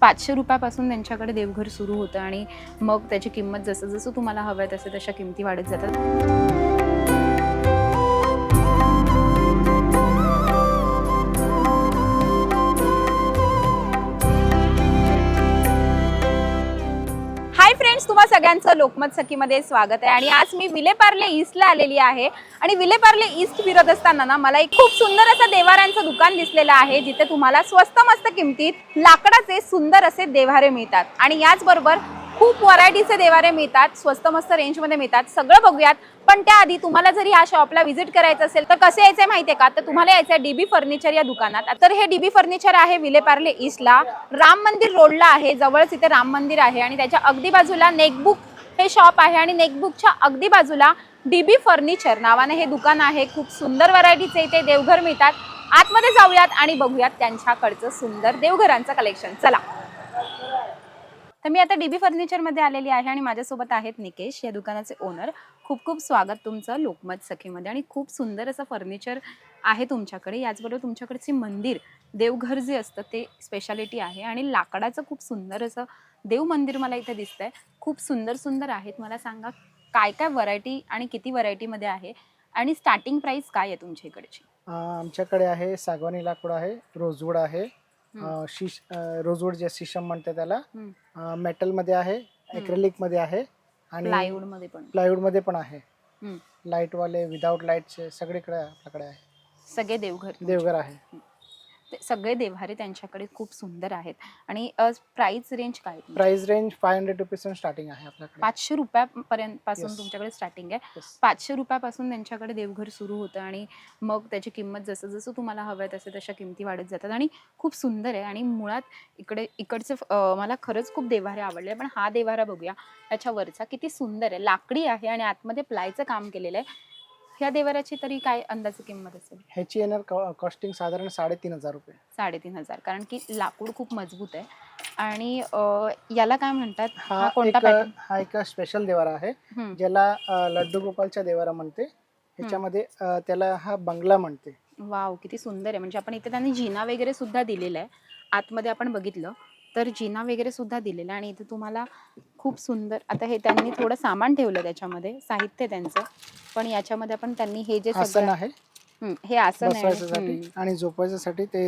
पाचशे रुपयापासून त्यांच्याकडे देवघर सुरू होतं आणि मग त्याची किंमत जसं जसं तुम्हाला हवं आहे तसं तशा किमती वाढत जातात. तुम्हा सगळ्यांचं लोकमत सखीमध्ये स्वागत आहे. आणि आज मी विलेपार्ले ईस्टला आलेली आहे. आणि विलेपार्ले ईस्ट फिरत असताना ना मला एक खूप सुंदर असं देवाऱ्यांचं दुकान दिसलेलं आहे जिथे तुम्हाला स्वस्त मस्त किमतीत लाकडाचे सुंदर असे देवारे मिळतात. आणि याचबरोबर खूप व्हरायटीचे देवारे मिळतात स्वस्त मस्त रेंजमध्ये मिळतात सगळं बघूयात. पण त्याआधी तुम्हाला जर या शॉपला व्हिजिट करायचं असेल तर कसं यायचंय माहितीये का? तर तुम्हाला यायचं आहे डीबी फर्निचर या दुकानात. तर हे डीबी फर्निचर आहे विलेपार्ले ईस्टला. राम मंदिर रोडला आहे जवळच इथे राम मंदिर आहे आणि त्याच्या अगदी बाजूला नेकबुक हे शॉप आहे आणि नेकबुकच्या अगदी बाजूला डीबी फर्निचर नावाने हे दुकान आहे. खूप सुंदर व्हरायटीचे इथे देवघर मिळतात. आतमध्ये जाऊयात आणि बघूयात त्यांच्याकडचं सुंदर देवघरांचं कलेक्शन चला. तर मी आता डीबी फर्निचरमध्ये आलेली आहे आणि माझ्यासोबत आहेत निकेश या दुकानाचे ओनर खूप खूप स्वागत तुमचं लोकमत सखीमध्ये आणि खूप सुंदर असं फर्निचर आहे तुमच्याकडे. याचबरोबर तुमच्याकडचे मंदिर देवघर जे असतं ते स्पेशालिटी आहे आणि लाकडाचं खूप सुंदर असं देव मंदिर मला इथे दिसतंय. खूप सुंदर सुंदर आहेत. मला सांगा काय काय व्हरायटी आणि किती व्हरायटीमध्ये आहे आणि स्टार्टिंग प्राइस काय आहे तुमच्या इकडची? आमच्याकडे आहे सागवानी लाकूड आहे रोजवूड आहे अं, शिश अं, रोजवूड जे शिशम म्हणते त्याला हम्म. अं, मेटलमध्ये आहे ॲक्रेलिकमध्ये आहे आणि प्लायवूडमध्ये पण. प्लायवूडमध्ये पण आहे. हम्म. लाईटवाले विदाऊट लाईटचे सगळीकडे आपल्याकडे आहे. सगळे देवघर. देवघर आहे. ते सगळे देव्हारे त्यांच्याकडे खूप सुंदर आहेत. आणि प्राइस रेंज काय आहे? Price range five hundred rupees starting आहे आपल्याकडे. पाचशे रुपयापर्यंत पासून Yes. तुमच्याकडे स्टार्टिंग आहे. Yes. पाचशे रुपयापासून त्यांच्याकडे देवघर सुरू होतं आणि मग त्याची किंमत जसं जसं तुम्हाला हवं आहे तसं तशा किमती वाढत जातात. आणि खूप सुंदर आहे आणि मुळात इकडे इकडचे अं, मला खरंच खूप देवारे आवडले पण हा देवारा बघूया. त्याच्या वरचा किती सुंदर आहे. लाकडी आहे आणि आतमध्ये प्लायचं काम केलेलं आहे. ह्या देवाऱ्याची तरी काय अंदाजे किंमत असेल? ह्याची येणार कॉस्टिंग साधारण साडेतीन हजार रुपये. साडेतीन हजार. कारण की लाकूड खूप मजबूत आहे. आणि अं, याला काय म्हणतात? हा कोणता एक पॅटर्न हा एक स्पेशल देवारा आहे. ज्याला अं, लड्डू गोपालच्या देवारा म्हणते. ह्याच्यामध्ये अं, त्याला हा बंगला म्हणते. वाव किती सुंदर आहे. म्हणजे आपण इथे त्यांनी जिना वगैरे सुद्धा दिलेला आहे. आतमध्ये आपण बघितलं. तर जिना वगैरे सुद्धा दिलेला आहे आणि इथे तुम्हाला खूप सुंदर आता हे त्यांनी थोडं सामान ठेवलं त्याच्यामध्ये साहित्य त्यांचं पण याच्यामध्ये आपण त्यांनी हे जे आसन सगळं आहे. हे आसन बसवायच्यासाठी आणि झोपायच्यासाठी ते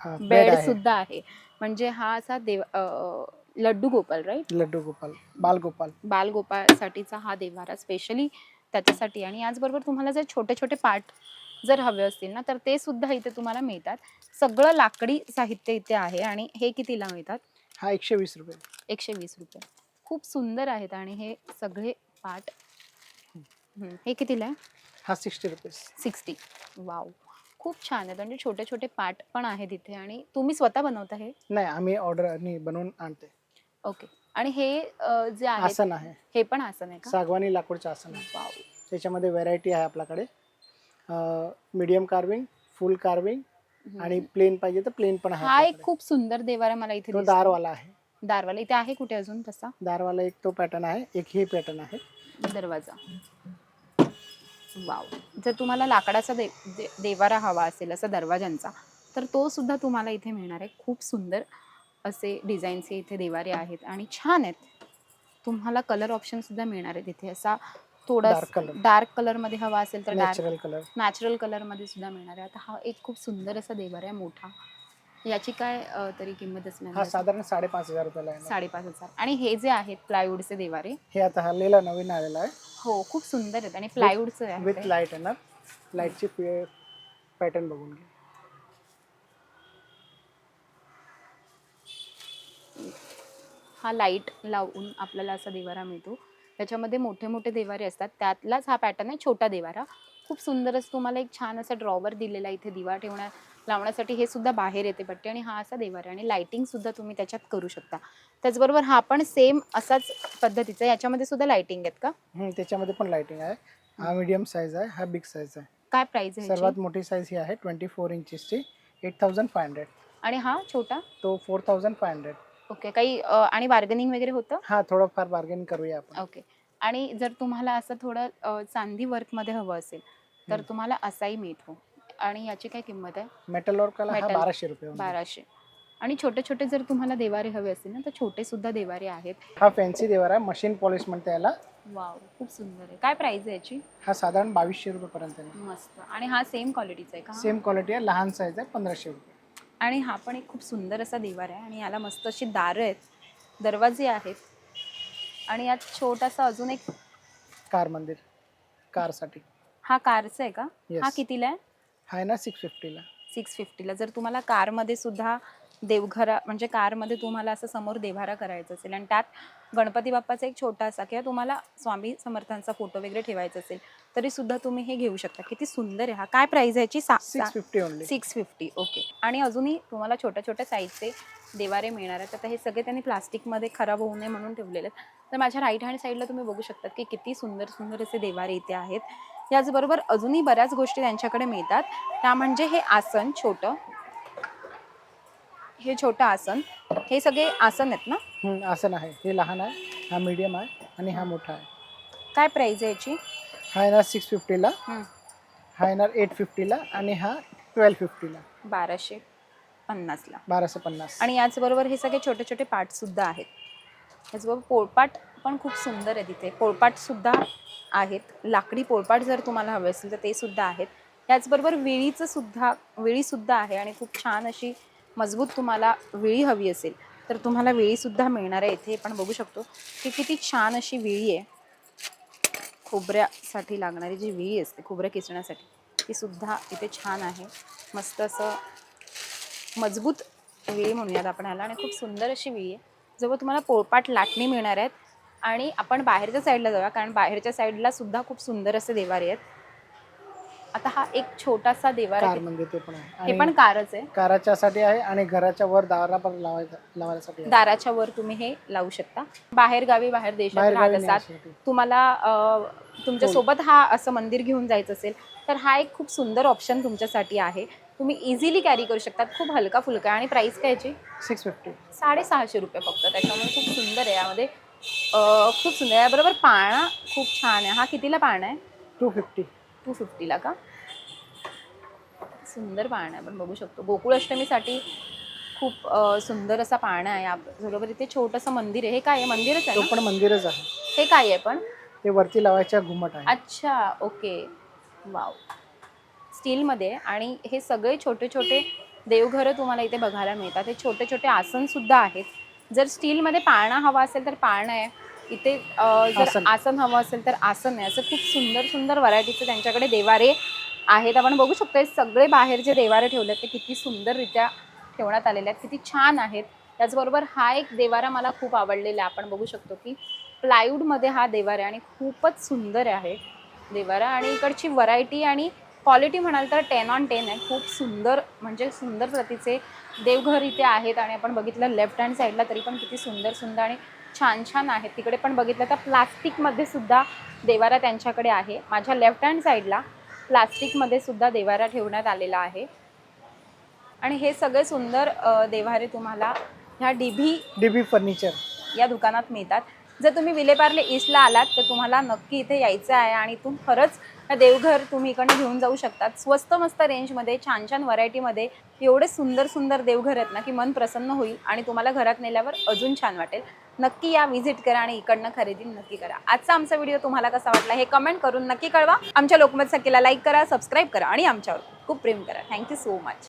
बेड बेड आहे. सुद्धा आहे. म्हणजे हा असा देव अं, लड्डू गोपाल राईट लड्डू गोपाल बालगोपाल बालगोपाळसाठीचा हा देवारा स्पेशली त्याच्यासाठी. आणि याचबरोबर तुम्हाला जर छोटे छोटे पार्ट जर हवे असतील ना तर ते सुद्धा इथे तुम्हाला मिळतात. सगळं लाकडी साहित्य इथे आहे आणि हे कितीला मिळतात? हा एकशे वीस रुपये. एकशे वीस रुपये. खूप सुंदर आहेत आणि हे सगळे पार्ट हम्म, हे कितीला आहे? हा सिक्स्टी रुपीज. सिक्स्टी. वाव. खूप छान आहेत. म्हणजे छोटे छोटे पार्ट पण आहेत इथे आणि तुम्ही स्वतः बनवता हे? नाही आम्ही ऑर्डरनी बनवून आणते. ओके. आणि हे अं, जे आहे आसन आहे. हे पण आसन आहे का? सागवानी लाकूडचं आसन आहे. वाव. त्याच्यामध्ये व्हेरायटी आहे आपल्याकडे. Medium carving full carving. आणि प्लेन पाहिजे तर प्लेन पण आहे हा एक. खूप सुंदर देवारा मला इथे तो दिसतोय. दारवाला आहे. दारवाला. इथे आहे कुठे अजून तसा? दारवाला एक तो पॅटर्न आहे एक हे पॅटर्न आहे. दरवाजा. वाव. जर तुम्हाला लाकडाचा दे, दे- देवारा हवा असेल असा दरवाजांचा तर तो सुद्धा तुम्हाला इथे मिळणार आहे. खूप सुंदर असे डिझाईनचे इथे देवारे आहेत आणि छान आहेत. तुम्हाला कलर ऑप्शन सुद्धा मिळणार आहेत इथे असा थोडा Dark color. डार्क कलरमध्ये हवा असेल तर डार्क नॅचरल कलर नॅचरल कलरमध्ये सुद्धा मिळणार आहे. आता हा एक खूप सुंदर असा देवारा आहे मोठा. याची काय अं, तरी किंमत असणार हा साधारण साडेपाच हजार रुपयाला आहे साडेपाच हजार. आणि हे जे आहेत प्लायवूडचे देवारे हे आता हल्लेला नवीन आलेला आहे. हो खूप सुंदर आहेत. आणि प्लायवूडचं आहे विथ ते. लाइट येणार लाईटची पॅटर्न बघून घे. हा लाइट लावून आपल्याला असा देवारा मिळतो. त्याच्यामध्ये मोठे मोठे देवारे असतात. त्यातलाच हा पॅटर्न आहे छोटा देवारा. खूप सुंदर असं तुम्हाला एक छान असा ड्रॉवर दिलेला आहे इथे दिवा ठेवण्या लावण्यासाठी हे सुद्धा बाहेर येते पट्टी आणि हा असा देवारा आहे आणि लाइटिंग सुद्धा तुम्ही त्याच्यात करू शकता. त्याचबरोबर हा पण सेम असाच पद्धतीचा. याच्यामध्ये सुद्धा लाइटिंग आहेत का? त्याच्यामध्ये पण लाइटिंग आहे. हा मीडियम साईज आहे हा बिग साईज आहे. काय प्राइस आहे? सर्वात मोठी साईज ही आहे ट्वेंटी फोर इंचेसची एट थाउजंड फाय हंड्रेड आणि हा छोटा? तो four thousand five hundred okay काही अं, आणि बार्गेनिंग वगैरे होतं? हा थोडंफार बार्गेन करूया आपण. ओके आणि जर तुम्हाला असं थोडं अ, चांदी वर्कमध्ये हवं असेल तर हम्म. तुम्हाला असाही मिळतो आणि याची काय किंमत आहे? मेटल वर्कला हा Metal. बाराशे रुपये होणार. बाराशे. आणि छोटे छोटे जर तुम्हाला देवारे हवे असतील ना तर छोटे सुद्धा देवारे आहेत. हा फॅन्सी देवार आहे मशीन पॉलिश म्हणते याला वाव खूप सुंदर आहे. काय प्राइस आहे याची? हा साधारण बावीसशे रुपयेपर्यंत आहे. मस्त. आणि हा सेम क्वालिटीचा आहे का? सेम क्वालिटी आहे लहान साईज आहे पंधराशे रुपये. आणि हा पण एक खूप सुंदर असा देवार आहे आणि याला मस्त अशी दारं आहेत दरवाजे आहेत आणि यात छोटासा अजून एक कार मंदिर कारसाठी. हा कारचा आहे का? Yes. हा कितीला आहे? हा ना सिक्स फिफ्टीला सिक्स फिफ्टीला जर तुम्हाला कारमध्ये सुद्धा देवघरा म्हणजे कारमध्ये तुम्हाला असं समोर देवारा करायचा असेल आणि त्यात गणपती बाप्पाचा एक छोटासा किंवा तुम्हाला स्वामी समर्थांचा फोटो वगैरे ठेवायचा असेल तरी सुद्धा तुम्ही हे घेऊ शकता. किती सुंदर आहे हा. काय प्राइस आहे याची? Six fifty only six fifty okay आणि अजूनही तुम्हाला छोट्या छोट्या साईजचे देवारे मिळणार आहेत. आता हे सगळे त्यांनी प्लास्टिकमध्ये खराब होऊ नये म्हणून ठेवलेले आहेत. तर माझ्या राईट हँड साईडला तुम्ही बघू शकता की किती सुंदर सुंदर असे देवारे इथे आहेत. याचबरोबर अजूनही बऱ्याच गोष्टी त्यांच्याकडे मिळतात. त्या म्हणजे हे आसन छोटं. हे छोटं आसन. हे सगळे आसन आहेत ना? आसन आहे. हे लहान आहे हा मीडियम आहे आणि हा मोठा आहे. काय प्राईज आहे याची? हा येणार सिक्स फिफ्टीला हम्म, हा येणार एट फिफ्टीला आणि हा ट्वेल्व फिफ्टीला बाराशे पन्नासला बाराशे पन्नास. आणि याचबरोबर हे सगळे छोटे छोटे पार्ट सुद्धा आहेत. त्याचबरोबर पोळपाट पण खूप सुंदर आहे तिथे. पोळपाट सुद्धा आहेत. लाकडी पोळपाट जर तुम्हाला हवे असेल तर ते सुद्धा आहेत. त्याचबरोबर विळीचं सुद्धा विळी सुद्धा आहे आणि खूप छान अशी मजबूत तुम्हाला विळी हवी असेल तर तुम्हाला विळी सुद्धा मिळणार आहे. इथे पण बघू शकतो की किती छान अशी विळी आहे. खोबऱ्यासाठी लागणारी जी विळी असते खोबरं किसण्यासाठी ती सुद्धा इथे छान आहे. मस्त असं मजबूत विळी म्हणूयात आपण ह्याला आणि खूप सुंदर अशी विळी आहे. जवळ तुम्हाला पोळपाट लाटणी मिळणार आहेत. आणि आपण बाहेरच्या साईडला जाऊया कारण बाहेरच्या साईडला सुद्धा खूप सुंदर असे देवारी आहेत. आता हा एक छोटासा देवारा कार आहे. मंदिर ते पण आहे. हे पण आणि कारच आहे. काराच्यासाठी आहे आणि घराच्या वर दारा पण लावायचा लावायसाठी आहे. दाराच्या वर तुम्ही हे लावू शकता. बाहेर गावी बाहेर देशात राहत असाल. तुम्हाला अ, तुमच्या हो. सोबत हा असं मंदिर घेऊन जायचं असेल तर हा एक खूप सुंदर ऑप्शन तुमच्यासाठी आहे. तुम्ही इझिली कॅरी करू शकतात. खूप हलका फुलका आहे आणि प्राइस काय याची? सिक्स फिफ्टी साडेसहाशे रुपये फक्त. त्याच्यामुळे खूप सुंदर आहे यामध्ये. अ, खूप सुंदर आहे. बरोबर पाळणा खूप छान आहे. हा कितीला पाळणा आहे? टू फिफ्टी टू फिफ्टीला का? सुंदर पाळणा आहे आपण बघू शकतो. गोकुळ अष्टमीसाठी खूप सुंदर असा पाळणा आहे. बरोबर इथे छोटंसं मंदिर आहे. हे काय आहे? मंदिरच आहे तो ना? पण मंदिरच आहे. हे काय आहे पण? ते वरती लावायच्या घुमट आहे. अच्छा ओके. वाव. स्टीलमध्ये आणि हे सगळे छोटे छोटे देवघरं तुम्हाला इथे बघायला मिळतात. हे छोटे छोटे आसन सुद्धा आहेत. जर स्टीलमध्ये पाळणा हवा असेल तर पाळणा आहे. इथे जर आसन. हवं असेल तर आसन आहे. असं खूप सुंदर सुंदर व्हरायटीचे त्यांच्याकडे देवारे आहेत. आपण बघू शकतो सगळे बाहेर जे देवारे ठेवले आहेत ते किती सुंदररित्या ठेवण्यात आलेले आहेत. किती छान आहेत. त्याचबरोबर हा एक देवारा मला खूप आवडलेला आहे. आपण बघू शकतो की प्लायवूडमध्ये हा देवारा आहे आणि खूपच सुंदर आहे देवारा. आणि इकडची व्हरायटी आणि क्वालिटी म्हणाल तर टेन ऑन टेन आहे. खूप सुंदर म्हणजे सुंदर प्रतीचे देवघर इथे आहेत. आणि आपण बघितलं लेफ्ट हँड साईडला तरी पण किती सुंदर सुंदर आणि छान छान आहेत. तिकडे पण बघितलं तर प्लास्टिकमध्ये सुद्धा देवारा त्यांच्याकडे आहे. माझ्या लेफ्ट हँड साईडला प्लास्टिकमध्ये सुद्धा देवारा ठेवण्यात आलेला आहे. आणि हे सगळे सुंदर देवारे तुम्हाला ह्या डीबी डीबी फर्निचर या दुकानात मिळतात. जर तुम्ही विलेपार्ले ईस्टला आलात तर तुम्हाला नक्की इथे यायचं आहे आणि इथून खरंच देवघर तुम्ही इकडनं घेऊन जाऊ शकतात. स्वस्त मस्त रेंजमध्ये छान छान व्हरायटीमध्ये एवढे सुंदर सुंदर देवघर आहेत ना की मन प्रसन्न होईल आणि तुम्हाला घरात नेल्यावर अजून छान वाटेल. नक्की या व्हिजिट करा आणि इकडनं खरेदी नक्की करा. आजचा आमचा व्हिडिओ तुम्हाला कसा वाटला हे कमेंट करून नक्की कळवा. आमच्या लोकमत सखीला लाईक करा सबस्क्राईब करा आणि आमच्यावर खूप प्रेम करा. Thank you so much